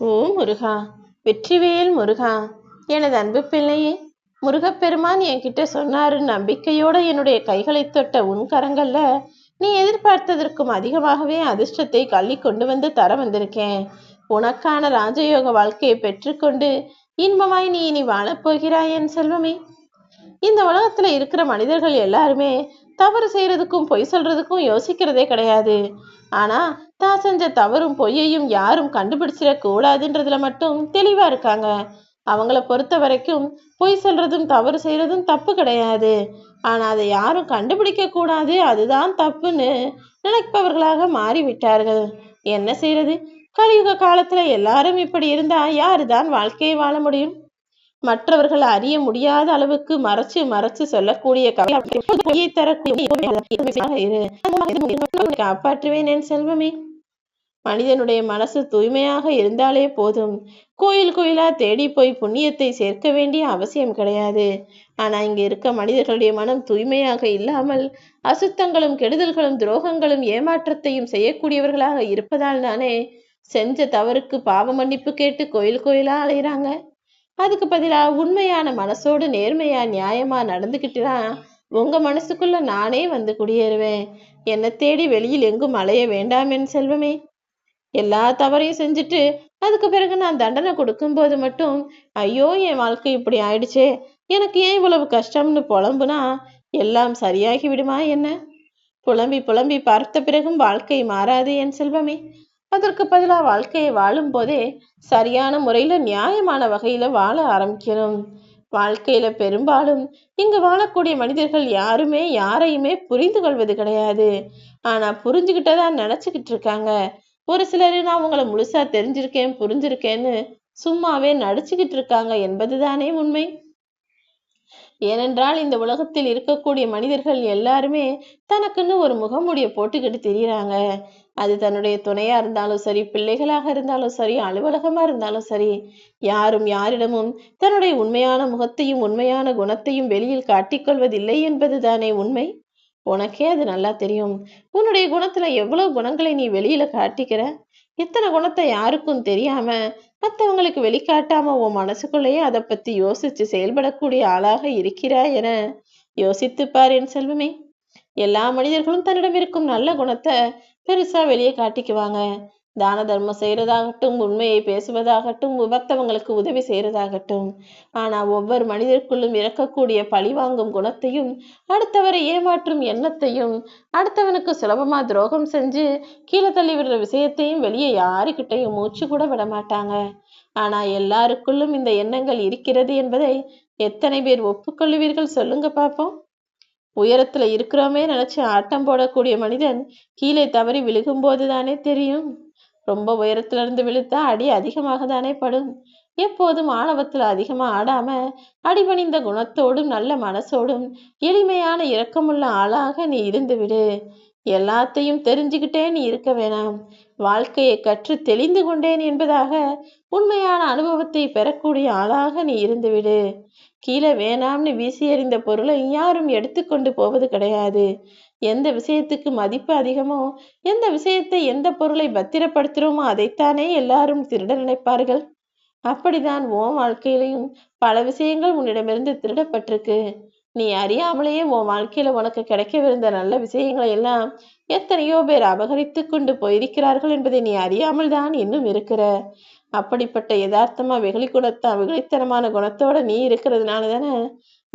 ஓ முருகா வெற்றிவேல் முருகா எனது அன்பு பிள்ளையே முருகப்பெருமான் என்கிட்ட சொன்னாரு நம்பிக்கையோட என்னுடைய கைகளை தொட்ட உன் கரங்கள்ல நீ எதிர்பார்த்ததற்கும் அதிகமாகவே அதிர்ஷ்டத்தை கள்ளி கொண்டு வந்து தர வந்திருக்கேன். உனக்கான ராஜயோக வாழ்க்கையை பெற்றுக்கொண்டு இன்பமாய் நீ இனி வாழப்போகிறாய் என் செல்வமே. இந்த உலகத்தில் இருக்கிற மனிதர்கள் எல்லாருமே தவறு செய்கிறதுக்கும் பொய் சொல்கிறதுக்கும் யோசிக்கிறதே கிடையாது. ஆனால் தான் செஞ்ச தவறும் பொய்யையும் யாரும் கண்டுபிடிச்சிடக்கூடாதுன்றதுல மட்டும் தெளிவாக இருக்காங்க. அவங்கள பொறுத்த வரைக்கும் பொய் சொல்கிறதும் தவறு செய்கிறதும் தப்பு கிடையாது. ஆனால் அதை யாரும் கண்டுபிடிக்க கூடாது அதுதான் தப்புன்னு நினைப்பவர்களாக மாறிவிட்டார்கள். என்ன செய்கிறது கலியுக காலத்தில் எல்லாரும் இப்படி இருந்தால் யாரு தான் வாழ்க்கையை வாழ முடியும்? மற்றவர்கள் அறிய முடியாத அளவுக்கு மறைச்சு மறைச்சு சொல்லக்கூடிய பொய்யை தரக்கூடிய காப்பாற்றுவேன் என் செல்வமே. மனிதனுடைய மனசு தூய்மையாக இருந்தாலே போதும். கோயில் கோயிலா தேடி போய் புண்ணியத்தை சேர்க்க வேண்டிய அவசியம் கிடையாது. ஆனா இங்க இருக்க மனிதர்களுடைய மனம் தூய்மையாக இல்லாமல் அசுத்தங்களும் கெடுதல்களும் துரோகங்களும் ஏமாற்றத்தையும் செய்யக்கூடியவர்களாக இருப்பதால் தானே செஞ்ச தவறுக்கு பாவ மன்னிப்பு கேட்டு கோயில் கோயிலா அலைகிறாங்க அதுக்கு பதிலா உண்மையான மனசோடு நேர்மையா நியாயமா நடந்துக்கிட்டுனா உங்க மனசுக்குள்ள நானே வந்து குடியேறுவேன். என்னை தேடி வெளியில் எங்கும் அலைய வேண்டாம் என் செல்வமே. எல்லா தவறையும் செஞ்சுட்டு அதுக்கு பிறகு நான் தண்டனை கொடுக்கும்போது மட்டும் ஐயோ என் வாழ்க்கை இப்படி ஆயிடுச்சே எனக்கு ஏன் இவ்வளவு கஷ்டம்னு புலம்புனா எல்லாம் சரியாகி விடுமா என்ன? புலம்பி புலம்பி பார்த்த பிறகும் வாழ்க்கை மாறாது என் செல்வமே. அதற்கு பதிலா வாழ்க்கையை வாழும் போதே சரியான முறையில நியாயமான வகையில வாழ ஆரம்பிக்கணும். வாழ்க்கையில் பெரும்பாலும் இங்கு வாழக்கூடிய மனிதர்கள் யாருமே யாரையுமே புரிந்து கொள்வது கிடையாது. ஆனால் புரிஞ்சுக்கிட்டதா நினச்சிக்கிட்டு இருக்காங்க. ஒரு சிலர் நான் உங்களை முழுசா தெரிஞ்சிருக்கேன் புரிஞ்சிருக்கேன்னு சும்மாவே நடிச்சுக்கிட்டு இருக்காங்க என்பதுதானே உண்மை. ஏனென்றால் இந்த உலகத்தில் இருக்கக்கூடிய மனிதர்கள் எல்லாருமே தனக்குன்னு ஒரு முகமுடிய போட்டுக்கிட்டு திரியிறாங்க. அது தன்னுடைய துணையா இருந்தாலும் சரி பிள்ளைகளாக இருந்தாலும் சரி அலுவலகமா இருந்தாலும் சரி யாரும் யாரிடமும் தன்னுடைய உண்மையான முகத்தையும் உண்மையான குணத்தையும் வெளியில் காட்டிக்கொள்வதில்லை என்பதுதானே உண்மை? உனக்கே அது நல்லா தெரியும். உன்னுடைய குணத்துல எவ்வளவு குணங்களை நீ வெளியில காட்டிக்கிற? எத்தனை குணத்தை யாருக்கும் தெரியாம மற்றவங்களுக்கு வெளிக்காட்டாம உன் மனசுக்குள்ளேயே அதை பத்தி யோசிச்சு செயல்படக்கூடிய ஆளாக இருக்கிறாய் என யோசித்து பார் என் செல்வமே. எல்லா மனிதர்களும் தன்னிடம் இருக்கும் நல்ல குணத்தை பெருசா வெளியே காட்டிக்குவாங்க. தான தர்மம் செய்யறதாகட்டும் உண்மையை பேசுவதாகட்டும் விபத்தவங்களுக்கு உதவி செய்யறதாகட்டும் ஆனா ஒவ்வொரு மனிதருக்குள்ளும் இறக்கக்கூடிய பழிவாங்கும் குணத்தையும் அடுத்தவரை ஏமாற்றும் எண்ணத்தையும் அடுத்தவனுக்கு சுலபமா துரோகம் செஞ்சு கீழே தள்ளி விடுற விஷயத்தையும் வெளியே யாருக்கிட்டையும் மூச்சு கூட விட மாட்டாங்க. ஆனா எல்லாருக்குள்ளும் இந்த எண்ணங்கள் இருக்கிறது என்பதை எத்தனை பேர் ஒப்புக்கொள்ளுவீர்கள் சொல்லுங்க பார்ப்போம் உயரத்துல இருக்கிறோமே நினைச்சு ஆட்டம் போடக்கூடிய மனிதன் கீழே தவறி விழுகும்போது தானே தெரியும். ரொம்ப உயரத்துல இருந்து விழுத்தா அடி அதிகமாக தானே படும். எப்போதும் ஆணவத்துல அதிகமா ஆடாம அடிபணிந்த குணத்தோடும் நல்ல மனசோடும் எளிமையான இரக்கமுள்ள ஆளாக நீ இருந்து விடு. எல்லாத்தையும் தெரிஞ்சுக்கிட்டே நீ இருக்க வேணாம். வாழ்க்கையை கற்று தெளிந்து கொண்டேன் என்பதாக உண்மையான அனுபவத்தை பெறக்கூடிய ஆளாக நீ இருந்துவிடு. கீழே வேணாம்னு வீசி எறிந்த பொருளை யாரும் எடுத்துக்கொண்டு போவது கிடையாது. எந்த விஷயத்துக்கு மதிப்பு அதிகமோ எந்த விஷயத்தை எந்த பொருளை பத்திரப்படுத்துறோமோ அதைத்தானே எல்லாரும் திருட நினைப்பார்கள். அப்படிதான் ஓ வாழ்க்கையிலையும் பல விஷயங்கள் உன்னிடமிருந்து திருடப்பட்டிருக்கு. நீ அறியாமலேயே உன் வாழ்க்கையில உனக்கு கிடைக்கவிருந்த நல்ல விஷயங்களை எல்லாம் எத்தனையோ பேர் அபகரித்து கொண்டு போயிருக்கிறார்கள் என்பதை நீ அறியாமல் தான் இன்னும் இருக்கிற. அப்படிப்பட்ட யதார்த்தமா வெகுளி குணத்தா வெகுளித்தனமான குணத்தோட நீ இருக்கிறதுனால தானே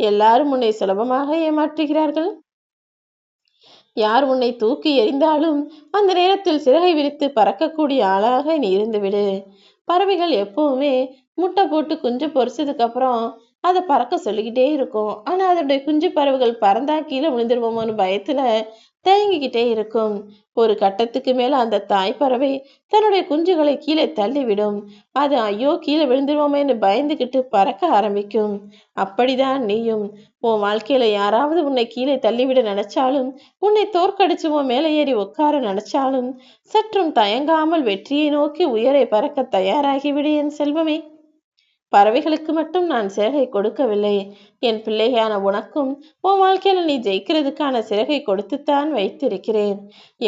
எல்லாரும் உன்னை சுலபமாக ஏமாற்றுகிறார்கள்? யார் உன்னை தூக்கி எறிந்தாலும் அந்த நேரத்தில் சிறகை விரித்து பறக்கக்கூடிய ஆளாக நீ இருந்துவிடு. பறவைகள் எப்பவுமே முட்டை போட்டு குஞ்சு பொறிச்சதுக்கு அப்புறம் அதை பறக்க சொல்லிக்கிட்டே இருக்கும். ஆனா அதோடைய குஞ்சு பறவைகள் பறந்தா கீழே விழுந்துருவோமோன்னு பயத்துல தேங்கிக்கிட்டே இருக்கும். ஒரு கட்டத்துக்கு மேல அந்த தாய் பறவை தன்னுடைய குஞ்சுகளை கீழே தள்ளிவிடும். அது ஐயோ கீழே விழுந்துருவோமேன்னு பயந்துகிட்டு பறக்க ஆரம்பிக்கும். அப்படிதான் நீயும். உன் வாழ்க்கையில யாராவது உன்னை கீழே தள்ளிவிட நினைச்சாலும் உன்னை தோற்கடிச்சு உன் மேலே ஏறி உட்கார நினைச்சாலும் சற்றும் தயங்காமல் வெற்றியை நோக்கி உயரை பறக்க தயாராகிவிடு என் செல்வமே. பறவைகளுக்கு மட்டும் நான் சிறகை கொடுக்கவில்லை. என் பிள்ளையான உனக்கும் உன் வாழ்க்கையில நீ ஜெயிக்கிறதுக்கான சிறகை கொடுத்துத்தான் வைத்திருக்கிறேன்.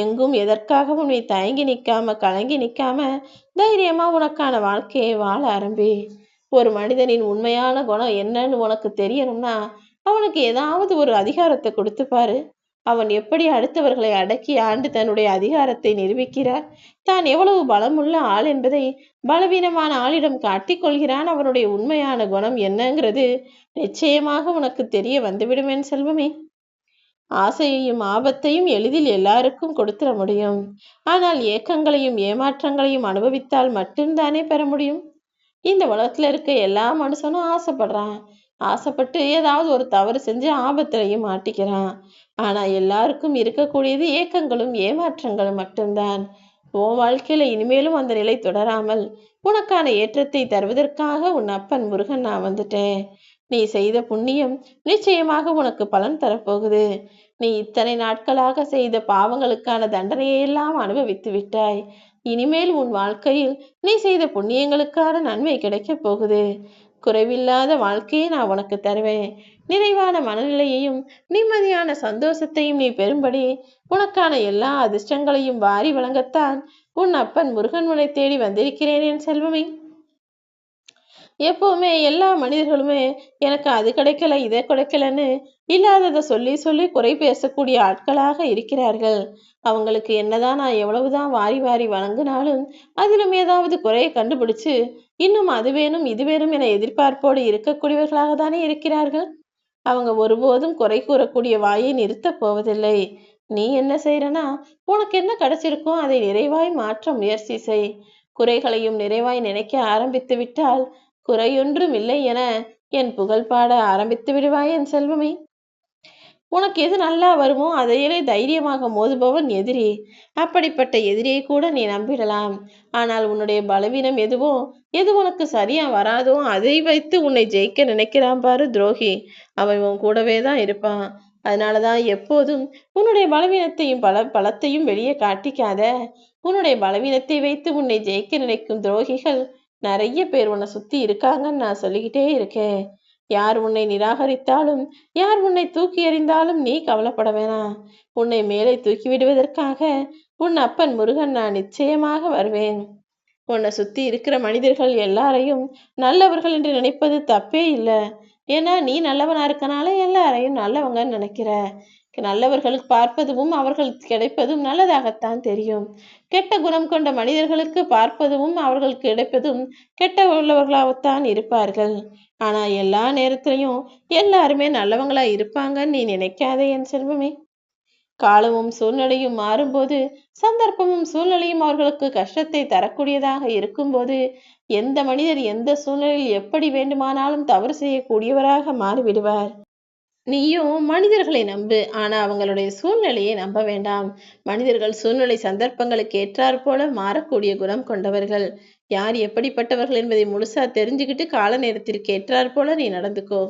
எங்கும் எதற்காகவும் நீ தயங்கி நிற்காம கலங்கி நிற்காம தைரியமா உனக்கான வாழ்க்கையை வாழ ஆரம்பி. ஒரு மனிதனின் உண்மையான குணம் என்னன்னு உனக்கு தெரியணும்னா அவனுக்கு ஏதாவது ஒரு அதிகாரத்தை கொடுத்து பாரு அவன் எப்படி அடுத்தவர்களை அடக்கி ஆண்டு தன்னுடைய அதிகாரத்தை நிரூபிக்கிறார்? தான் எவ்வளவு பலமுள்ள ஆள் என்பதை பலவீனமான ஆளிடம் காட்டிக் கொள்கிறான் அவனுடைய உண்மையான குணம் என்னங்கிறது நிச்சயமாக உனக்கு தெரிய வந்துவிடும் என் செல்வமே. ஆசையையும் ஆபத்தையும் எளிதில் எல்லாருக்கும் கொடுத்துட முடியும். ஆனால் ஏக்கங்களையும் ஏமாற்றங்களையும் அனுபவித்தால் மட்டும்தானே பெற முடியும்? இந்த உலகத்துல இருக்க எல்லா மனுஷனும் ஆசைப்படுறான். ஆசைப்பட்டு ஏதாவது ஒரு தவறு செஞ்சு ஆபத்திலையும் மாட்டிக்கிறான். ஆனா எல்லாருக்கும் இருக்கக்கூடியது ஏக்கங்களும் ஏமாற்றங்களும் மட்டும்தான். உன் வாழ்க்கையில இனிமேலும் அந்த நிலை தொடராமல் உனக்கான ஏற்றத்தை தருவதற்காக உன் அப்பன் முருகன் நான் வந்துட்டேன். நீ செய்த புண்ணியம் நிச்சயமாக உனக்கு பலன் தரப்போகுது. நீ இத்தனை நாட்களாக செய்த பாவங்களுக்கான தண்டனையெல்லாம் அனுபவித்து விட்டாய். இனிமேல் உன் வாழ்க்கையில் நீ செய்த புண்ணியங்களுக்கான நன்மை கிடைக்கப் போகுது. குறைவில்லாத வாழ்க்கையை நான் உனக்கு தருவேன். நிறைவான மனநிலையையும் நிம்மதியான சந்தோஷத்தையும் நீ பெறும்படி உனக்கான எல்லா அதிர்ஷ்டங்களையும் வாரி வழங்கத்தான் உன் அப்பன் முருகன் உன்னை தேடி வந்திருக்கிறேன் என் செல்வமே. எப்பவுமே எல்லா மனிதர்களுமே எனக்கு அது கிடைக்கல இதை கிடைக்கலன்னு இல்லாததை சொல்லி சொல்லி குறை பேசக்கூடிய ஆட்களாக இருக்கிறார்கள். அவங்களுக்கு என்னதான் நான் எவ்வளவுதான் வாரி வாரி வழங்கினாலும் அதிலும் ஏதாவது குறையை கண்டுபிடிச்சு இன்னும் அது வேணும் இது வேணும் என எதிர்பார்ப்போடு இருக்கக்கூடியவர்களாக தானே இருக்கிறார்கள்? அவங்க ஒருபோதும் குறை கூறக்கூடிய வாயை நிறுத்தப் போவதில்லை. நீ என்ன செய்யறனா உனக்கு என்ன கிடைச்சிருக்கோ அதை நிறைவாய் மாற்ற முயற்சி செய். குறைகளையும் நிறைவாய் நினைக்க ஆரம்பித்து விட்டால் குறையொன்றும் இல்லை என என் புகழ் பாட ஆரம்பித்து விடுவாய் என் செல்வமே. உனக்கு எது நல்லா வருமோ அதையே தைரியமாக மோதுபவன் எதிரி. அப்படிப்பட்ட எதிரியை கூட நீ நம்பிடலாம். ஆனால் உன்னுடைய பலவீனம் எதுவோ எது உனக்கு சரியா வராதோ அதை வைத்து உன்னை ஜெயிக்க நினைக்கிறான் பாரு துரோகி. அவன் உன் கூடவே தான் இருப்பான். அதனாலதான் எப்போதும் உன்னுடைய பலவீனத்தையும் பல பலத்தையும் வெளியே காட்டிக்காத. உன்னுடைய பலவீனத்தை வைத்து உன்னை ஜெயிக்க நினைக்கும் துரோகிகள் நிறைய பேர் உன்னை சுத்தி இருக்காங்கன்னு நான் சொல்லிக்கிட்டே இருக்கேன். யார் உன்னை நிராகரித்தாலும் யார் உன்னை தூக்கி எறிந்தாலும் நீ கவலைப்பட வேணாம். உன்னை மேலே தூக்கி விடுவதற்காக உன் அப்பன் முருகன் நான் நிச்சயமாக வருவேன். உன்னை சுத்தி இருக்கிற மனிதர்கள் எல்லாரையும் நல்லவர்கள் என்று நினைப்பது தப்பே இல்லை. ஏன்னா நீ நல்லவனா இருக்கனால எல்லாரையும் நல்லவங்கன்னு நினைக்கிற. நல்லவர்களுக்கு பார்ப்பதும் அவர்கள் கிடைப்பதும் நல்லதாகத்தான் தெரியும். கெட்ட குணம் கொண்ட மனிதர்களுக்கு பார்ப்பதும் அவர்கள் கிடைப்பதும் கெட்ட உள்ளவர்களாகத்தான் இருப்பார்கள். ஆனா எல்லா நேரத்திலையும் எல்லாருமே நல்லவங்களா இருப்பாங்கன்னு நீ நினைக்காதே என் செல்வமே. காலமும் சூழ்நிலையும் மாறும்போது சந்தர்ப்பமும் சூழ்நிலையும் அவர்களுக்கு கஷ்டத்தை தரக்கூடியதாக இருக்கும்போது எந்த மனிதர் எந்த சூழ்நிலையில் எப்படி வேண்டுமானாலும் தவறு செய்யக்கூடியவராக மாறிவிடுவார். நீயும் மனிதர்களை நம்பு. ஆனா அவங்களுடைய சூழ்நிலையை நம்ப வேண்டாம். மனிதர்கள் சூழ்நிலை சந்தர்ப்பங்களுக்கு ஏற்றாற் போல மாறக்கூடிய குணம் கொண்டவர்கள். யார் எப்படிப்பட்டவர்கள் என்பதை முழுசா தெரிஞ்சுக்கிட்டு கால நேரத்திற்கு ஏற்றாற் போல நீ நடந்துக்கோ.